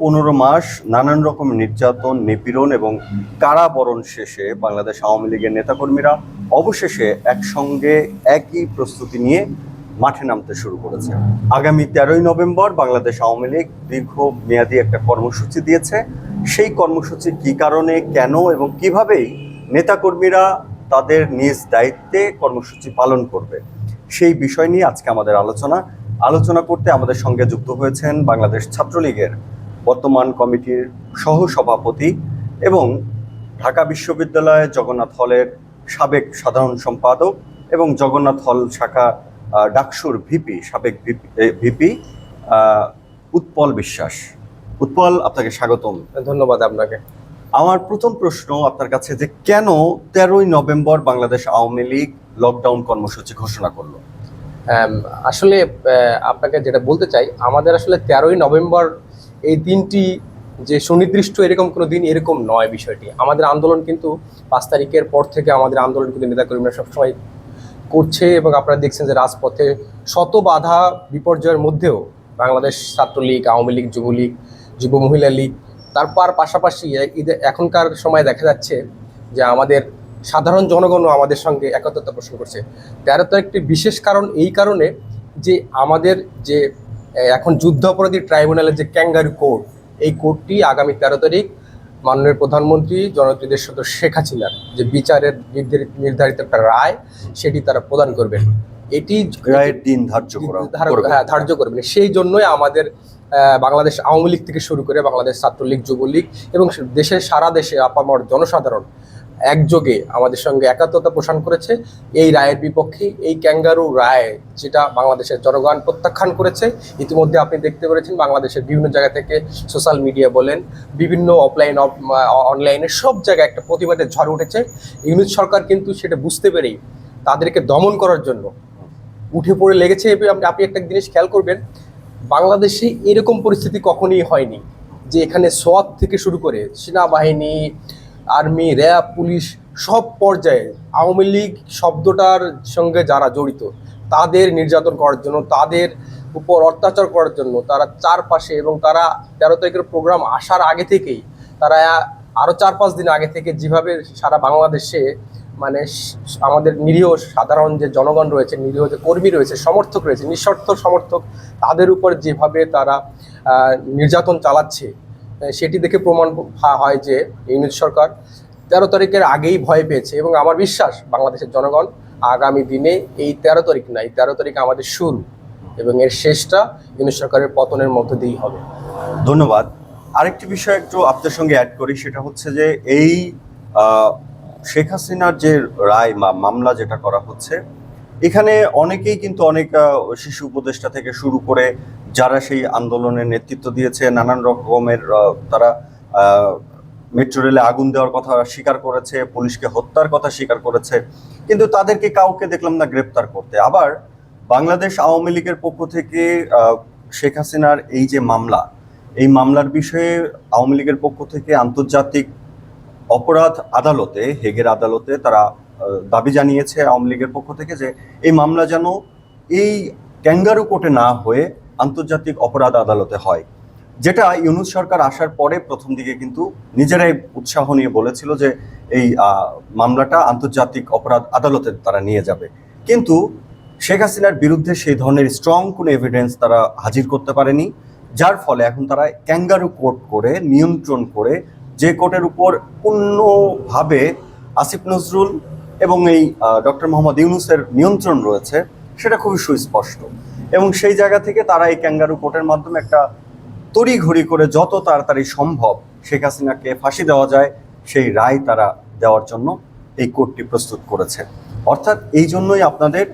পনেরো মাস নানান রকম নির্যাতন, নিপীড়ন এবং কারাবরণ শেষে বাংলাদেশ আওয়ামী লীগের নেতাকর্মীরা অবশেষে একসঙ্গে একই প্রস্তুতি নিয়ে মাঠে নামতে শুরু করেছে। আগামী তেরোই নভেম্বর বাংলাদেশ আওয়ামী লীগ দীর্ঘ মেয়াদী একটা কর্মসূচি দিয়েছে। সেই কর্মসূচি কী কারণে, কেন এবং কিভাবেই নেতাকর্মীরা তাদের নিজ দায়িত্বে কর্মসূচি পালন করবে, সেই বিষয় নিয়ে আজকে আমাদের আলোচনা। আলোচনা করতে আমাদের সঙ্গে যুক্ত হয়েছেন বাংলাদেশ ছাত্রলীগের বর্তমান কমিটির সহ সভাপতি এবং ঢাকা বিশ্ববিদ্যালয় জগন্নাথ হলের সাবেক সাধারণ সম্পাদক এবং জগন্নাথ হল শাখা ডাকসুর ভিপি সাবেক ভিপি উৎপল বিশ্বাস। উৎপল আপনাকে স্বাগতম। ধন্যবাদ আপনাকে। আমার প্রথম প্রশ্ন আপনার কাছে যে কেন তেরোই নভেম্বর বাংলাদেশ আওয়ামী লীগ লকডাউন কর্মসূচি ঘোষণা করল? আসলে আপনাকে যেটা বলতে চাই আমাদের আসলে তেরোই নভেম্বর এই দিনটি যে সুনির্দিষ্ট এরকম কোনো দিন এরকম নয় বিষয়টি। আমাদের আন্দোলন কিন্তু পাঁচ তারিখের পর থেকে আমাদের আন্দোলন কিন্তু নেতাকর্মীরা সবসময় করছে এবং আপনারা দেখছেন যে রাজপথে শত বাধা বিপর্যয়ের মধ্যেও বাংলাদেশ ছাত্রলীগ, আওয়ামী লীগ, যুবলীগ, যুব মহিলা লীগ তারপর পাশাপাশি এখনকার সময় দেখা যাচ্ছে যে আমাদের সাধারণ জনগণও আমাদের সঙ্গে একত্রতা পোষণ করছে। তেরো তারিখটি বিশেষ কারণ এই কারণে যে আমাদের যে এখন যুদ্ধ অপরাধী ট্রাইব্যুনালের যে ক্যাঙ্গারু কোর্ট এই কোর্টটি আগামী তেরো তারিখ মাননীয় প্রধানমন্ত্রী জনপ্রিয় দেশ সদস্য শেখ হাসিনার যে বিচারের নির্ধারিত নির্ধারিত একটা রায় সেটি তারা প্রদান করবেন। এটি রায়ের দিন ধার্য করা হ্যাঁ, ধার্য করবেন। সেই জন্যই আমাদের বাংলাদেশ আওয়ামী লীগ থেকে শুরু করে বাংলাদেশ ছাত্রলীগ যুবলীগ এবং দেশের সারা দেশে আপামর জনসাধারণ একযোগে আমাদের সঙ্গে একাত্মতা পোষণ করেছে। এই রায়ের বিপক্ষে এই ক্যাঙ্গারু রায় যেটা বাংলাদেশের জনগণ প্রত্যাখ্যান করেছে, ইতিমধ্যে আপনি দেখতে পেরেছেন বাংলাদেশের বিভিন্ন জায়গা থেকে সোশ্যাল মিডিয়া বলেন, বিভিন্ন অফলাইন অনলাইনে সব জায়গায় একটা প্রতিবাদের ঝড় উঠেছে। ইউনিট সরকার কিন্তু সেটা বুঝতে পেরেই তাদেরকে দমন করার জন্য উঠে পড়ে লেগেছে। আপনি- একটা জিনিস খেয়াল করবেন, বাংলাদেশে এরকম পরিস্থিতি কখনোই হয়নি যে এখানে সোয়াত থেকে শুরু করে সেনাবাহিনী আর্মি, র্যাব, পুলিশ সব পর্যায়ে আওয়ামী লীগ শব্দটার সঙ্গে যারা জড়িত, তাদের নির্যাতন করার জন্য, তাদের উপর অত্যাচার করার জন্য তারা চারপাশে এবং তারা তেরো তারিখের প্রোগ্রাম আসার আগে থেকেই তারা আরও চার পাঁচ দিন আগে থেকে যেভাবে সারা বাংলাদেশে মানে আমাদের নিরীহ সাধারণ যে জনগণ রয়েছে, নিরীহ যে কর্মী রয়েছে, সমর্থক রয়েছে, নিঃস্বার্থ সমর্থক, তাদের উপর যেভাবে তারা নির্যাতন চালাচ্ছে সেটি দেখে প্রমাণ হয় যে ইউনিট সরকার তেরো তারিখের আগেই ভয় পেয়েছে এবং আমার বিশ্বাস বাংলাদেশের জনগণ আগামী দিনে এই তেরো তারিখ না, এই তেরো তারিখ আমাদের শুরু এবং এর শেষটা ইউনিট সরকারের পতনের মধ্য দিয়েই হবে। ধন্যবাদ। আরেকটি বিষয় একটু আপনার সঙ্গে অ্যাড করি, সেটা হচ্ছে যে এই শেখ হাসিনার যে রায় মামলা যেটা করা হচ্ছে এখানে অনেকেই কিন্তু অনেক শিশু উপদেষ্টা থেকে শুরু করে যারা সেই আন্দোলনের নেতৃত্ব দিয়েছে, নানান রকমের তারা মেট্রো রেলে আগুন দেওয়ার কথা স্বীকার করেছে, পুলিশকে হত্যার কথা স্বীকার করেছে, কিন্তু তাদেরকে কাউকে দেখলাম না গ্রেপ্তার করতে। আবার বাংলাদেশ আওয়ামী লীগের পক্ষ থেকে শেখ হাসিনার এই যে মামলা, এই মামলার বিষয়ে আওয়ামী লীগের পক্ষ থেকে আন্তর্জাতিক অপরাধ আদালতে, হেগের আদালতে তারা দাবি জানিয়েছে আওয়ামী লীগের পক্ষ থেকে যে এই মামলা যেন এই ক্যাঙ্গারু কোর্টে না হয়ে আন্তর্জাতিক অপরাধ আদালতে হয়। যেটা ইউনুস সরকার আসার পরে প্রথম দিকে কিন্তু নিজেরাই উৎসাহ নিয়ে বলেছিল যে এই মামলাটা আন্তর্জাতিক অপরাধ আদালতে তারা নিয়ে যাবে। কিন্তু শেখ হাসিনার বিরুদ্ধে সেই ধরনের স্ট্রং কোনো এভিডেন্স তারা হাজির করতে পারেনি, যার ফলে এখন তারা ক্যাঙ্গারু কোর্ট করে, নিয়ন্ত্রণ করে, যে কোর্টের উপর পূর্ণভাবে আসিফ নজরুল এবং এই ডক্টর মোহাম্মদ ইউনুসের নিয়ন্ত্রণ রয়েছে, সেটা খুবই সুস্পষ্ট। এবং সেই জায়গা থেকে তারা এই ক্যাঙ্গারু কোর্টের মাধ্যমে একটা তড়িঘড়ি করে যত তাড়াতাড়ি সম্ভব শেখ হাসিনাকে ফাঁসি দেওয়া যায়, সেই রায় তারা দেওয়ার জন্য এই কোর্টটি প্রস্তুত করেছে। অর্থাৎ এই জন্যই আপনাদের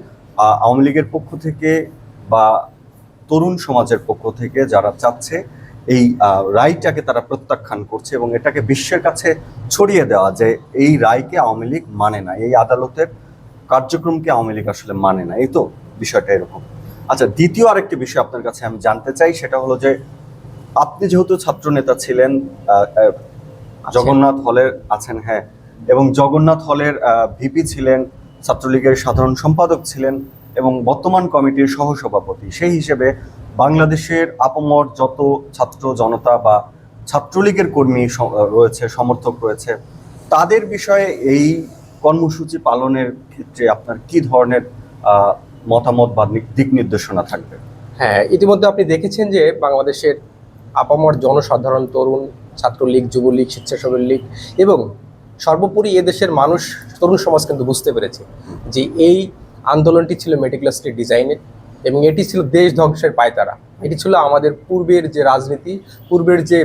আওয়ামী লীগের পক্ষ থেকে বা তরুণ সমাজের পক্ষ থেকে যারা চাচ্ছে এই রায়টাকে তারা প্রত্যাখ্যান করছে এবং এটাকে বিশ্বের কাছে ছড়িয়ে দেওয়া যে এই রায়কে আওয়ামী লীগ মানে না এই আদালতের কার্যক্রমকে আওয়ামী লীগ আসলে মানে না। এই তো বিষয়টা এরকম। আচ্ছা দ্বিতীয় আরেকটি বিষয় আপনার কাছে আমি জানতে চাই সেটা হলো যে আপনি যেহেতু ছাত্র নেতা ছিলেন জগন্নাথ হলের আছেন হ্যাঁ এবং জগন্নাথ হলের ভিপি ছিলেন ছাত্রলীগের সাধারণ সম্পাদক ছিলেন এবং বর্তমান কমিটির সহসভাপতি সেই হিসেবে বাংলাদেশের আপমর যত ছাত্র জনতা বা ছাত্রলীগের কর্মী রয়েছে, সমর্থক রয়েছে, তাদের বিষয়ে এই কর্মসূচি পালনের ক্ষেত্রে আপনার কি ধরনের মতামত বা দিক নির্দেশনা থাকবে? হ্যাঁ ইতিমধ্যে আপনি দেখেছেন যে বাংলাদেশের আপামর জনসাধারণ, তরুণ ছাত্রলীগ, যুবলীগ, স্বেচ্ছাসেবক লীগ এবং সর্বোপরি এদেশের মানুষ, তরুণ সমাজ কিন্তু বুঝতে পেরেছে যে এই আন্দোলনটি ছিল মেটিকুলাসলি ডিজাইনের এবং এটি ছিল দেশ ধ্বংসের পায়তারা। এটি ছিল আমাদের পূর্বের যে রাজনীতি, পূর্বের যে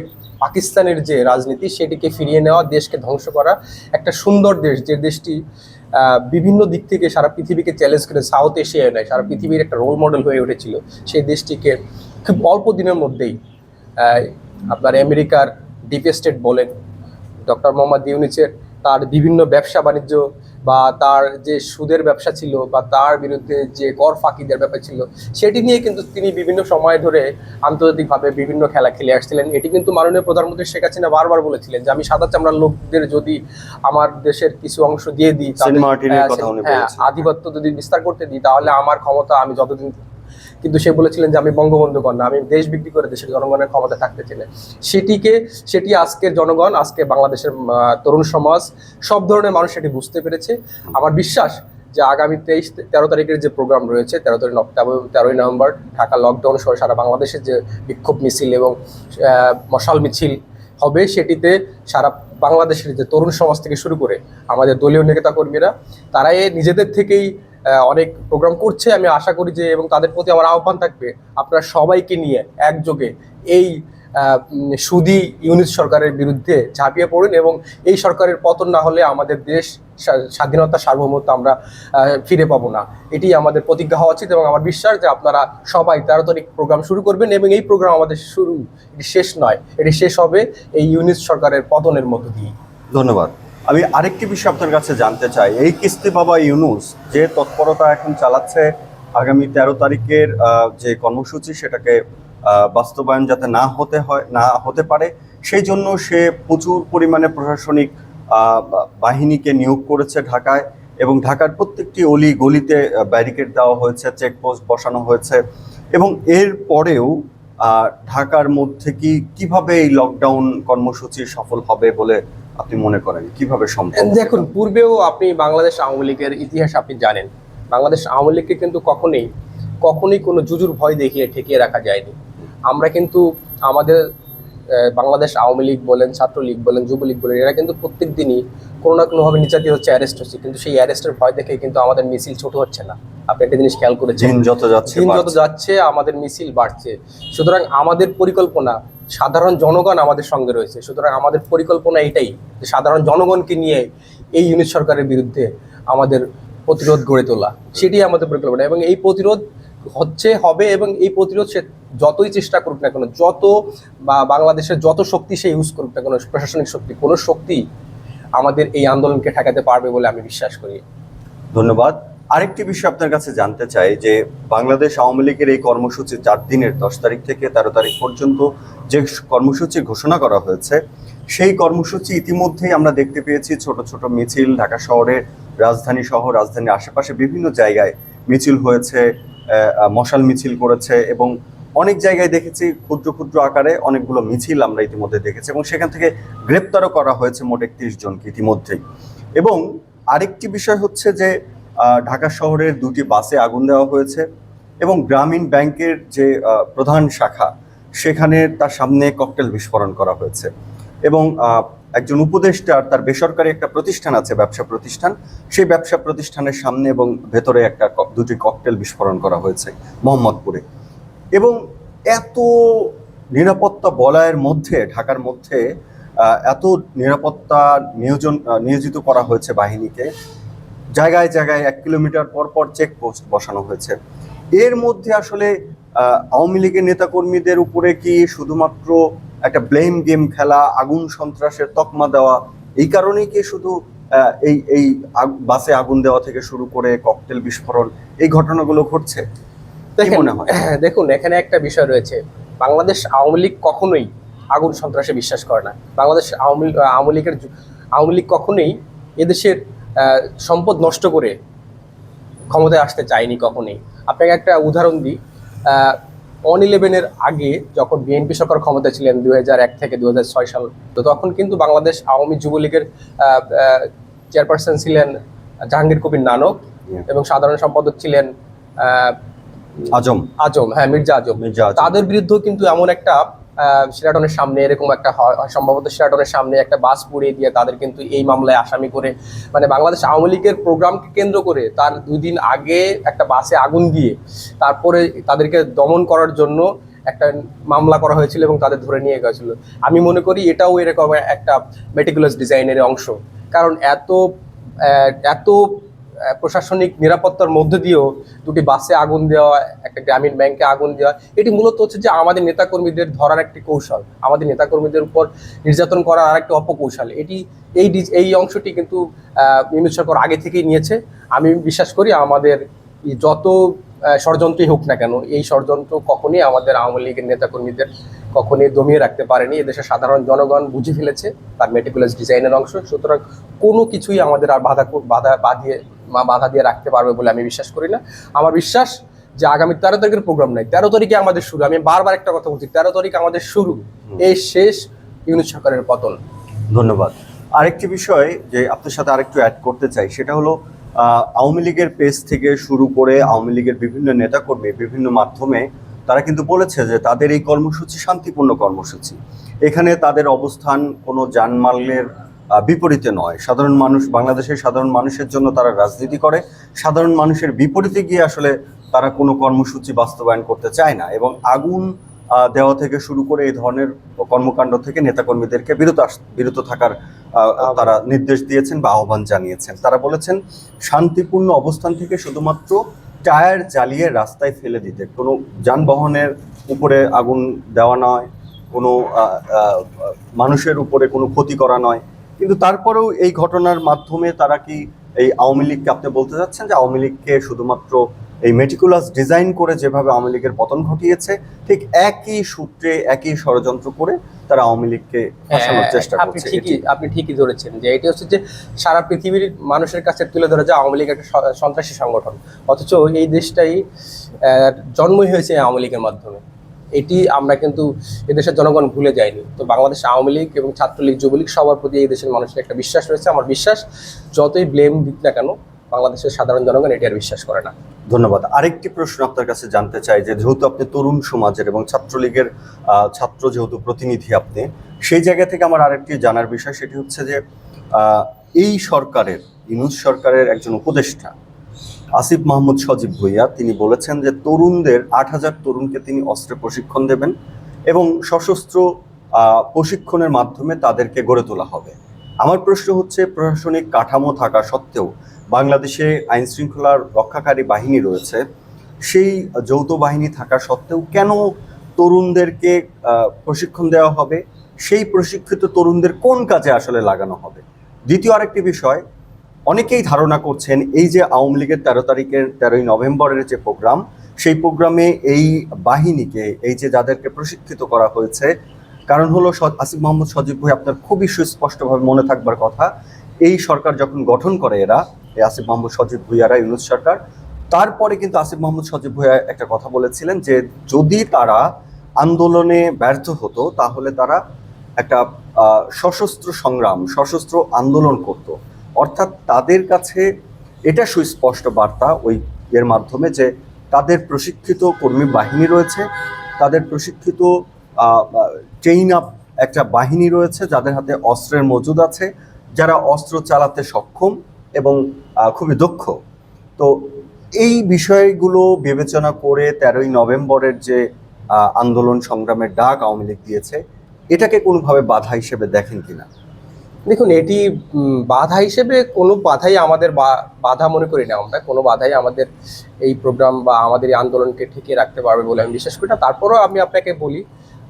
পাকিস্তানের যে রাজনীতি, সেটিকে ফিরিয়ে নেওয়া, দেশকে ধ্বংস করা। একটা সুন্দর দেশ, যে দেশটি বিভিন্ন দিক থেকে সারা পৃথিবীকে চ্যালেঞ্জ করে সাউথ এশিয়ায় নয়। সারা পৃথিবীর একটা রোল মডেল হয়ে উঠেছিল সেই দেশটিকে খুব অল্প দিনের মধ্যেই আপনার আমেরিকার ডিপ স্টেট বলেন ডক্টর মোহাম্মদ ইউনিসের তার বিভিন্ন ব্যবসা বাণিজ্য বা তার যে সুদের ব্যবসা ছিল বা তার বিরুদ্ধে যে কর ফাঁকিদের ব্যাপার ছিল সেটি নিয়ে কিন্তু তিনি বিভিন্ন সময় ধরে আন্তর্জাতিকভাবে বিভিন্ন খেলা খেলে আসছিলেন এটি কিন্তু মাননীয় প্রধানমন্ত্রী শেখ হাসিনা বারবার বলেছিলেন যে আমি সাদা চামড়ার লোকদের যদি আমার দেশের কিছু অংশ দিয়ে দিই হ্যাঁ। আধিপত্য যদি বিস্তার করতে দিই তাহলে আমার ক্ষমতা আমি যতদিন কিন্তু সে বলেছিলেন যে, আমি বঙ্গবন্ধু কন্যা আমি দেশ বিক্রি করে দেশের জনগণের ক্ষমতা থাকতে চাই সেটিকে, সেটি আজকের জনগণ, আজকে বাংলাদেশের তরুণ সমাজ, সব ধরনের মানুষ সেটি বুঝতে পেরেছে। আমার বিশ্বাস যে আগামী তেইশ, তেরো তারিখের যে প্রোগ্রাম রয়েছে, তেরো তারিখ তেরোই নভেম্বর ঢাকা লকডাউন সহ সারা বাংলাদেশের যে বিক্ষোভ মিছিল এবং মশাল মিছিল হবে, সেটিতে সারা বাংলাদেশের যে তরুণ সমাজ থেকে শুরু করে আমাদের দলীয় নেতা কর্মীরা তারা নিজেদের থেকেই অনেক প্রোগ্রাম করছে। আমি আশা করি যে এবং তাদের প্রতি আমার আহ্বান থাকবে আপনারা সবাইকে নিয়ে একযোগে এই সুদি ইউনিট সরকারের বিরুদ্ধে ঝাঁপিয়ে পড়ুন এবং এই সরকারের পতন না হলে আমাদের দেশ স্বাধীনতা, সার্বভৌমত্ব আমরা ফিরে পাবো না। এটি আমাদের প্রতিজ্ঞা হওয়া উচিত এবং আমার বিশ্বাস যে আপনারা সবাই তারিখ প্রোগ্রাম শুরু করবেন এবং এই প্রোগ্রাম আমাদের শুরু, এটি শেষ নয়, এটি শেষ হবে এই ইউনিট সরকারের পতনের মধ্য দিয়ে ধন্যবাদ। আমি আরেকটি বিষয় আপনার কাছে জানতে চাই। এই কিস্তি বাবা ইউনুস যে তৎপরতা এখন চালাচ্ছে আগামী তেরো তারিখের যে কর্মসূচি সেটাকে বাস্তবায়ন যাতে না হতে হয়, না হতে পারে, সেই জন্য সে প্রচুর পরিমাণে প্রশাসনিক বাহিনীকে নিয়োগ করেছে ঢাকায় এবং ঢাকার প্রত্যেকটি অলি গলিতে ব্যারিকেড দেওয়া হয়েছে চেকপোস্ট বসানো হয়েছে এবং এর পরেও ঢাকার মধ্যে কি, কীভাবে এই লকডাউন কর্মসূচি সফল হবে বলে আপনি মনে করেন? কীভাবে সম্ভব? দেখুন, পূর্বেও আপনি বাংলাদেশ আওয়ামী লীগের ইতিহাস আপনি জানেন। বাংলাদেশ আওয়ামী লীগকে কিন্তু কখনোই কখনোই কোনো জুজুর ভয় দেখিয়ে ঠেকিয়ে রাখা যায়নি। আমরা কিন্তু আমাদের বাংলাদেশ আওয়ামী লীগ বলেন ছাত্রলীগ বলেন যুবলীগ বলেন এরা কিন্তু প্রত্যেক দিনই কোনো না কোনোভাবে নির্যাতিত হচ্ছে অ্যারেস্ট হচ্ছে। কিন্তু সেই অ্যারেস্টের ভয় দেখে কিন্তু আমাদের মিছিল ছোট হচ্ছে না। আপনি একটা জিনিস খেয়াল করেছেন? যত যাচ্ছে দিন যত যাচ্ছে আমাদের মিছিল বাড়ছে। সুতরাং আমাদের পরিকল্পনা সাধারণ জনগণ আমাদের সঙ্গে রয়েছে। সুতরাং আমাদের পরিকল্পনা এটাই যে সাধারণ জনগণকে নিয়ে এই ইউনিট সরকারের বিরুদ্ধে আমাদের প্রতিরোধ গড়ে তোলা। সেটি আমাদের পরিকল্পনা। এবং এই প্রতিরোধ হচ্ছে, হবে এবং এই প্রতিরোধ সে যতই চেষ্টা করুক না কেন, যত বা বাংলাদেশের যত শক্তি সে ইউজ করুক না কেন, প্রশাসনিক শক্তি, কোনো শক্তি আমাদের এই আন্দোলনকে ঠেকাতে পারবে বলে আমি বিশ্বাস করি। ধন্যবাদ। আরেকটি বিষয় আপনার কাছে জানতে চাই, যে বাংলাদেশ আওয়ামী লীগের এই কর্মসূচি চার দিনের দশ তারিখ থেকে তেরো তারিখ পর্যন্ত যে কর্মসূচি ঘোষণা করা হয়েছে, সেই কর্মসূচি ইতিমধ্যেই আমরা দেখতে পেয়েছি ছোট ছোট মিছিল ঢাকা শহরের রাজধানী সহ রাজধানীর আশেপাশে বিভিন্ন জায়গায় মিছিল হয়েছে। মশাল মিছিল করেছে এবং অনেক জায়গায় দেখেছি ক্ষুদ্র ক্ষুদ্র আকারে অনেকগুলো মিছিল আমরা ইতিমধ্যে দেখেছি এবং সেখান থেকে গ্রেপ্তারও করা হয়েছে মোট একত্রিশ জনকে ইতিমধ্যেই। এবং আরেকটি বিষয় হচ্ছে যে ঢাকা শহরের দুটি বাসে আগুন দেওয়া হয়েছে এবং গ্রামীণ ব্যাংকের যে প্রধান শাখা, সেখানে তার সামনে ককটেল বিস্ফোরণ করা হয়েছে এবং একজন উপদেষ্টার তার বেসরকারি একটা প্রতিষ্ঠান আছে, ব্যবসা প্রতিষ্ঠান। সেই ব্যবসা প্রতিষ্ঠানের সামনে এবং ভেতরে একটা দুটি ককটেল বিস্ফোরণ করা হয়েছে মোহাম্মদপুরে। এবং এত নিরাপত্তা বলয়ের মধ্যে, ঢাকার মধ্যে এত নিরাপত্তা নিয়োজন নিয়োজিত করা হয়েছে বাহিনীকে। জায়গায় জায়গায় এক কিলোমিটার পর পর চেকপোস্ট বসানো হয়েছে। এর মধ্যে আসলে আওয়ামী লীগের নেতাকর্মীদের উপরে কি শুধুমাত্র একটা ব্লেম গেম খেলা আগুন সন্ত্রাসের তকমা দেওয়া এই কারণেই কি শুধু এই এই বাসে আগুন দেওয়া থেকে শুরু করে ককটেল বিস্ফোরণ এই ঘটনাগুলো ঘটছে? দেখেন মনে হয়? দেখুন এখানে একটা বিষয় রয়েছে। বাংলাদেশ আওয়ামী লীগ কখনোই আগুন সন্ত্রাসে বিশ্বাস করে না। বাংলাদেশ আওয়ামী আওয়ামী লীগের আওয়ামী লীগ কখনোই এদেশের সম্পদ নষ্ট করে ক্ষমতায় আসতে চায়নি কখনোই। আপনাকে একটা উদাহরণ দিই। অন ইলেভেনের আগে যখন বিএনপি সরকার ক্ষমতা ছিলেন এক থেকে দু হাজার ছয় সাল তো তখন কিন্তু বাংলাদেশ আওয়ামী যুবলীগের চেয়ারপারসন ছিলেন জাহাঙ্গীর কবির নানক এবং সাধারণ সম্পাদক ছিলেন আজম। আজম হ্যাঁ মির্জা আজম। মির্জা তাদের বিরুদ্ধেও কিন্তু এমন একটা সিরাটনের সামনে এরকম একটা হয় সম্ভবত সিরাটনের সামনে একটা বাস পুড়িয়ে দিয়ে তাদের কিন্তু এই মামলায় আসামি করে মানে বাংলাদেশ আওয়ামী লীগের প্রোগ্রামকে কেন্দ্র করে তার দুই দিন আগে একটা বাসে আগুন দিয়ে তারপরে তাদেরকে দমন করার জন্য একটা মামলা করা হয়েছিল এবং তাদের ধরে নিয়ে গেছিল। আমি মনে করি এটাও এরকম একটা মেটিকুলাস ডিজাইনের অংশ। কারণ এত এত প্রশাসনিক নিরাপত্তার মধ্যে দিয়েও দুটি বাসে আগুন দেওয়া, একটা গ্রামীণ ব্যাংকে আগুন দেওয়া, এটি মূলত হচ্ছে যে আমাদের নেতাকর্মীদের ধরার একটি কৌশল। আমাদের নেতাকর্মীদের উপর নির্যাতন করার আরেকটি অপকৌশল। এটি, এই এই অংশটি কিন্তু ইউনুস সরকার আগে থেকেই নিয়েছে। আমি বিশ্বাস করি আমাদের যত ষড়যন্ত্রই হোক না কেন, এই ষড়যন্ত্র কখনই আমাদের আওয়ামী লীগের নেতাকর্মীদের কখনই দমিয়ে রাখতে পারেনি। এদেশের সাধারণ জনগণ বুঝে ফেলেছে, তার মেটিকুলাস ডিজাইনের অংশ। সুতরাং কোনো কিছুই আমাদের আর বাধা বাধা বাঁধিয়ে মা বাধা দিয়ে রাখতে পারবে বলে আমি বিশ্বাস করি না। আমার বিশ্বাস যে আগামী তেরো তারিখের প্রোগ্রাম নাই। তেরো তারিখে আমাদের শুরু। আমি বারবার একটা কথা বলছি তেরো তারিখ আমাদের শুরু। এই শেষ ইউনিট সরকারের পতন। ধন্যবাদ। আরেকটি বিষয় যে আপনার সাথে আরেকটু অ্যাড করতে চাই সেটা হলো আওয়ামী লীগের পেজ থেকে শুরু করে আওয়ামী লীগের বিভিন্ন নেতাকর্মী বিভিন্ন মাধ্যমে তারা কিন্তু বলেছে যে তাদের এই কর্মসূচি শান্তিপূর্ণ কর্মসূচি। এখানে তাদের অবস্থান কোনো জানমালের বিপরীতে নয়। সাধারণ মানুষ বাংলাদেশের সাধারণ মানুষের জন্য তারা রাজনীতি করে। সাধারণ মানুষের বিপরীতে গিয়ে আসলে তারা কোনো কর্মসূচি বাস্তবায়ন করতে চায় না এবং আগুন দেওয়া থেকে শুরু করে এই ধরনের কর্মকাণ্ড থেকে নেতাকর্মীদেরকে বিরত বিরত থাকার তারা নির্দেশ দিয়েছেন বা আহ্বান জানিয়েছেন। তারা বলেছেন শান্তিপূর্ণ অবস্থান থেকে শুধুমাত্র টায়ার জ্বালিয়ে রাস্তায় ফেলে দিতে। কোনো যানবাহনের উপরে আগুন দেওয়া নয় কোনো মানুষের উপরে কোনো ক্ষতি করা নয়। কিন্তু তারপরেও এই ঘটনার মাধ্যমে তারা কি এই আওয়ামী লীগকে আপনি বলতে চাচ্ছেন যে আওয়ামী লীগকে শুধুমাত্র এই মেটিকুলাস ডিজাইন করে যেভাবে আওয়ামী লীগের পতন ঘটিয়েছে ঠিক একই সূত্রে একই ষড়যন্ত্র করে তারা আওয়ামী লীগকে ফাঁসানোর চেষ্টা হ্যাঁ, আপনি ঠিকই আপনি ঠিকই ধরেছেন যে এটি হচ্ছে যে সারা পৃথিবীর মানুষের কাছে তুলে ধরে যে আওয়ামী লীগ একটা সন্ত্রাসী সংগঠন। অথচ এই দেশটাই জন্মই হয়েছে আওয়ামী লীগের মাধ্যমে। এটি আমরা কিন্তু এদেশের জনগণ ভুলে যায়নি তো বাংলাদেশ আওয়ামী লীগ এবং ছাত্রলীগ, যুবলীগ সবার প্রতি এই দেশের মানুষের একটা বিশ্বাস রয়েছে। আমার বিশ্বাস, যতই ব্লেম দিক না কেন, বাংলাদেশের সাধারণ জনগণ এটি আর বিশ্বাস করে না। ধন্যবাদ। আরেকটি প্রশ্ন আপনার কাছে জানতে চাই, যে যেহেতু আপনি তরুণ সমাজের এবং ছাত্রলীগের ছাত্র যেহেতু প্রতিনিধি আপনি, সেই জায়গা থেকে আমার আরেকটি জানার বিষয়, সেটি হচ্ছে যে এই সরকারের ইনুস সরকারের একজন উপদেষ্টা আসিফ মাহমুদ সজীব ভুইয়া, তিনি বলেছেন যে তরুণদের, আট হাজার তরুণকে তিনি অস্ত্রে প্রশিক্ষণ দেবেন এবং সশস্ত্র প্রশিক্ষণের মাধ্যমে তাদেরকে গড়ে তোলা হবে। আমার প্রশ্ন হচ্ছে, প্রশাসনিক কাঠামো থাকা সত্ত্বেও বাংলাদেশে আইন শৃঙ্খলার রক্ষাকারী বাহিনী রয়েছে, সেই যৌথ বাহিনী থাকা সত্ত্বেও কেন তরুণদেরকে প্রশিক্ষণ দেওয়া হবে? সেই প্রশিক্ষিত তরুণদের কোন কাজে আসলে লাগানো হবে? দ্বিতীয় আরেকটি বিষয় অনেকেই ধারণা করছেন এই যে আওয়ামী লীগের তেরো তারিখের তেরোই নভেম্বরের যে প্রোগ্রাম, সেই প্রোগ্রামে এই বাহিনীকে, এই যে যাদেরকে প্রশিক্ষিত করা হয়েছে, কারণ হলো আসিফ মোহাম্মদ সজীব ভাই আপনার খুবই সুস্পষ্টভাবে মনে থাকবার কথা, এই সরকার যখন গঠন করে এরা, এই আসিফ মোহাম্মদ সজীব ভুইয়ারা, ইউনুস সরকার, তারপরে কিন্তু আসিফ মোহাম্মদ সজীব ভুইয়া একটা কথা বলেছিলেন যে যদি তারা আন্দোলনে ব্যর্থ হতো, তাহলে তারা একটা সশস্ত্র সংগ্রাম, সশস্ত্র আন্দোলন করত। অর্থাৎ তাদের কাছে এটা সুস্পষ্ট বার্তা ওই এর মাধ্যমে যে তাদের প্রশিক্ষিত কর্মী বাহিনী রয়েছে, তাদের প্রশিক্ষিত ট্রেইন আপ একটা বাহিনী রয়েছে যাদের হাতে অস্ত্রের মজুদ আছে, যারা অস্ত্র চালাতে সক্ষম এবং খুবই দক্ষ। তো এই বিষয়গুলো বিবেচনা করে তেরোই নভেম্বরের যে আন্দোলন সংগ্রামের ডাক আওয়ামী লীগ দিয়েছে, এটাকে কোনোভাবে বাধা হিসেবে দেখেন কিনা? দেখুন এটি বাধা হিসেবে কোনো বাধাই আমাদের বাধা মনে করি না আমরা। কোনো বাধাই আমাদের এই প্রোগ্রাম বা আমাদের এই আন্দোলনকে ঠেকিয়ে রাখতে পারবে বলে আমি বিশ্বাস করি না। তারপরেও আমি আপনাকে বলি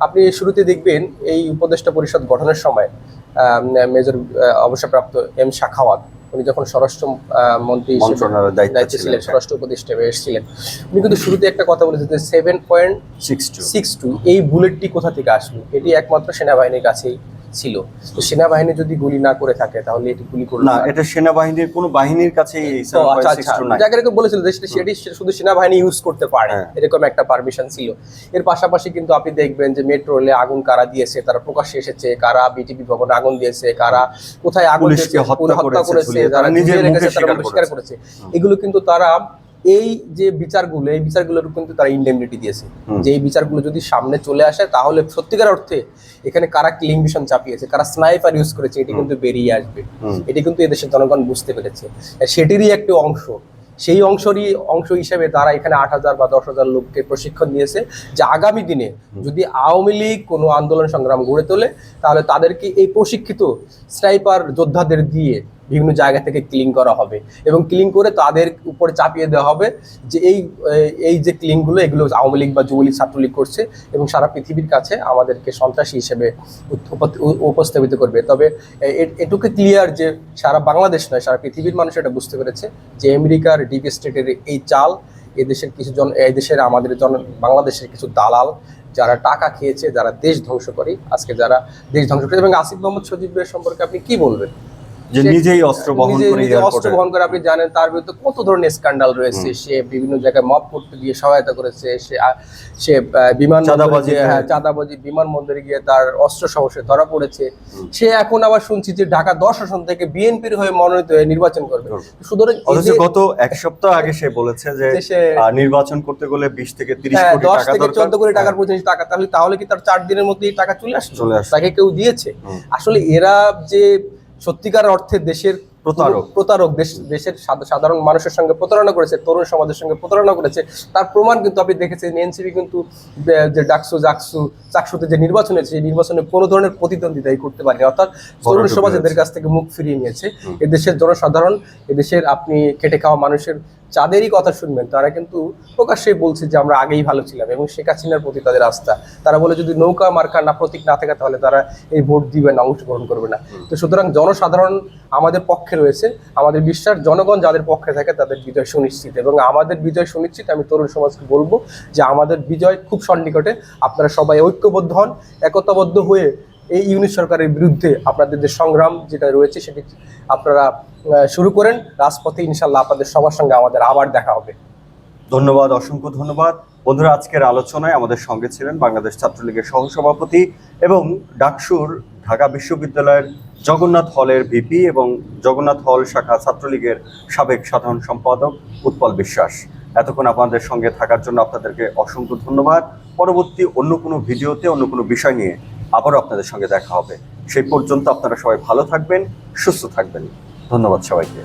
আপনি শুরুতে দেখবেন এই উপদেষ্টা পরিষদ গঠনের সময় মেজর অবসরপ্রাপ্ত এম শাখাওয়াত উনি যখন স্বরাষ্ট্র মন্ত্রী দায়িত্বে ছিলেন ছিলেন। স্বরাষ্ট্র উপদেষ্টা হয়ে এসেছিলেন উনি কিন্তু শুরুতে একটা কথা বলেছেন যে seven point six two six two এই বুলেটটি কোথা থেকে আসলো? এটি একমাত্র সেনাবাহিনীর কাছেই। ছিল। তো সেনাবাহিনী যদি গুলি না করে থাকে তাহলে এটি গুলি করল না এটা সেনাবাহিনীর কোনো বাহিনীর কাছে আচ্ছা আচ্ছা। 7.62 নাই। যাকে এরকম বলেছিল যে সেটি- শুধু সেনাবাহিনী ইউজ করতে পারে হ্যাঁ। এরকম একটা পারমিশন ছিল। এর পাশাপাশি কিন্তু আপনি দেখবেন যে মেট্রো রেলে আগুন কারা দিয়েছে তারা প্রকাশ্যে এসেছে কারা বিটিপি ভবনে আগুন দিয়েছে কারা কোথায় আগুন হত্যা করেছে, তারা নিজের স্বীকার। করেছে। এগুলো কিন্তু তারা এই যে বিচারগুলো এই বিচারগুলোর কিন্তু তারা ইন্ডেমনিটি দিয়েছে। যে এই বিচারগুলো যদি সামনে চলে আসে তাহলে সত্যিকার অর্থে এখানে কারা কিলিং মিশন চাপিয়েছে কারা স্নাইপার ইউজ করেছে এটি কিন্তু বেরিয়ে আসবে। এটি কিন্তু এদেশের জনগণ বুঝতে পেরেছে। সেটিরই একটি অংশ সেই অংশরই অংশ হিসেবে তারা এখানে আট হাজার বা দশ হাজার লোককে প্রশিক্ষণ দিয়েছে যে আগামী দিনে যদি আওয়ামী লীগ কোনো আন্দোলন সংগ্রাম গড়ে তোলে তাহলে তাদেরকে এই প্রশিক্ষিত স্নাইপার যোদ্ধাদের দিয়ে বিভিন্ন জায়গা থেকে ক্লিং করা হবে এবং ক্লিং করে তাদের উপরে চাপিয়ে দেওয়া হবে যে এই এই যে ক্লিংগুলো এগুলো আওয়ামী লীগ বা যুবলীগ, ছাত্রলীগ করছে এবং সারা পৃথিবীর কাছে আমাদেরকে সন্ত্রাসী হিসেবে উপ- উপ- উপস্থাপিত করবে। তবে এটুকু ক্লিয়ার যে সারা বাংলাদেশ নয়, সারা পৃথিবীর মানুষ এটা বুঝতে পেরেছে যে আমেরিকার ডিপ স্টেটের এই চাল এদেশের কিছু জন এই দেশের আমাদের জন, বাংলাদেশের কিছু দালাল যারা টাকা খেয়েছে, যারা দেশ ধ্বংস করে, আজকে যারা দেশ ধ্বংস করে, এবং আসিফ মোহাম্মদ সজিবের সম্পর্কে আপনি কি বলবেন? যে নিজেই অস্ত্র বহন করে অস্ত্র বহন করে। আপনি জানেন তার বিরুদ্ধে কত ধরনের স্ক্যান্ডাল রয়েছে। সে বিভিন্ন জায়গায় মব করতে গিয়ে সহায়তা করেছে। সে সে বিমান চাঁদাবাজি, হ্যাঁ। হ্যাঁ। চাঁদাবাজি বিমান বন্দরে গিয়ে তার অস্ত্র সমস্যায় ধরা পড়েছে। সে এখন আবার শুনছি যে ঢাকা দশ আসন থেকে বিএনপির হয়ে মনোনীত হয়ে নির্বাচন করবে। সুতরাং গত এক সপ্তাহ আগে সে বলেছে যে সে নির্বাচন করতে গেলে বিশ থেকে তিরিশ হ্যাঁ, কোটি দশ টাকা থেকে চোদ্দ কোটি টাকার পর্যন্ত টাকা। তাহলে তাহলে কি তার চার দিনের মধ্যেই টাকা চলে আসছে? তাকে কেউ দিয়েছে? আসলে এরা যে সত্যিকার অর্থে দেশের প্রতারক। প্রতারক। দেশ দেশের সাধা- সাধারণ মানুষের সঙ্গে প্রতারণা করেছে তরুণ সমাজের সঙ্গে প্রতারণা করেছে। তার প্রমাণ কিন্তু আপনি দেখেছেন এনসিপি কিন্তু যে ডাকসু জাকসু চাকসুতে যে নির্বাচন হয়েছে সেই নির্বাচনে কোনো ধরনের প্রতিদ্বন্দ্বিতাই করতে পারেনি। অর্থাৎ তরুণ সমাজ। এদের কাছ থেকে মুখ ফিরিয়ে নিয়েছে। এদেশের জনসাধারণ এদেশের আপনি খেটে খাওয়া মানুষের চাঁদেরই কথা শুনবেন। তারা কিন্তু প্রকাশ্যেই বলছে যে আমরা আগেই ভালো ছিলাম এবং শেখ হাসিনার প্রতি তাদের আস্থা। তারা বলে যদি নৌকা মার্কা না প্রতীক না থাকে তাহলে তারা এই ভোট দিবে না অংশগ্রহণ করবে না। তো সুতরাং জনসাধারণ আমাদের পক্ষে রয়েছে। আমাদের বিশ্বাস জনগণ যাদের পক্ষে থাকে তাদের বিজয় সুনিশ্চিত এবং আমাদের বিজয় সুনিশ্চিত আমি তরুণ সমাজকে বলব যে আমাদের বিজয় খুব সন্নিকটে। আপনারা সবাই ঐক্যবদ্ধ হন, একতাবদ্ধ হয়ে এই ইউনিট সরকারের বিরুদ্ধে আপনাদের যে সংগ্রাম যেটা রয়েছে সেটি আপনারা শুরু করেন। রাজপথে ইনশাল্লাহ আপনাদের সবার সঙ্গে আমাদের আবার দেখা হবে। ধন্যবাদ, অসংখ্য ধন্যবাদ। বন্ধুরা, আজকের আলোচনায় আমাদের সঙ্গে ছিলেন বাংলাদেশ ছাত্রলীগের সহসভাপতি এবং ডাকসুর ঢাকা বিশ্ববিদ্যালয়ের জগন্নাথ হলের ভিপি এবং জগন্নাথ হল শাখা ছাত্রলীগের সাবেক সাধারণ সম্পাদক উৎপল বিশ্বাস। এতক্ষণ আপনাদের সঙ্গে থাকার জন্য আপনাদেরকে অসংখ্য ধন্যবাদ। পরবর্তী অন্য কোনো ভিডিওতে অন্য কোনো বিষয় নিয়ে আবারও আপনাদের সঙ্গে দেখা হবে। সেই পর্যন্ত আপনারা সবাই ভালো থাকবেন, সুস্থ থাকবেন। ধন্যবাদ সবাইকে।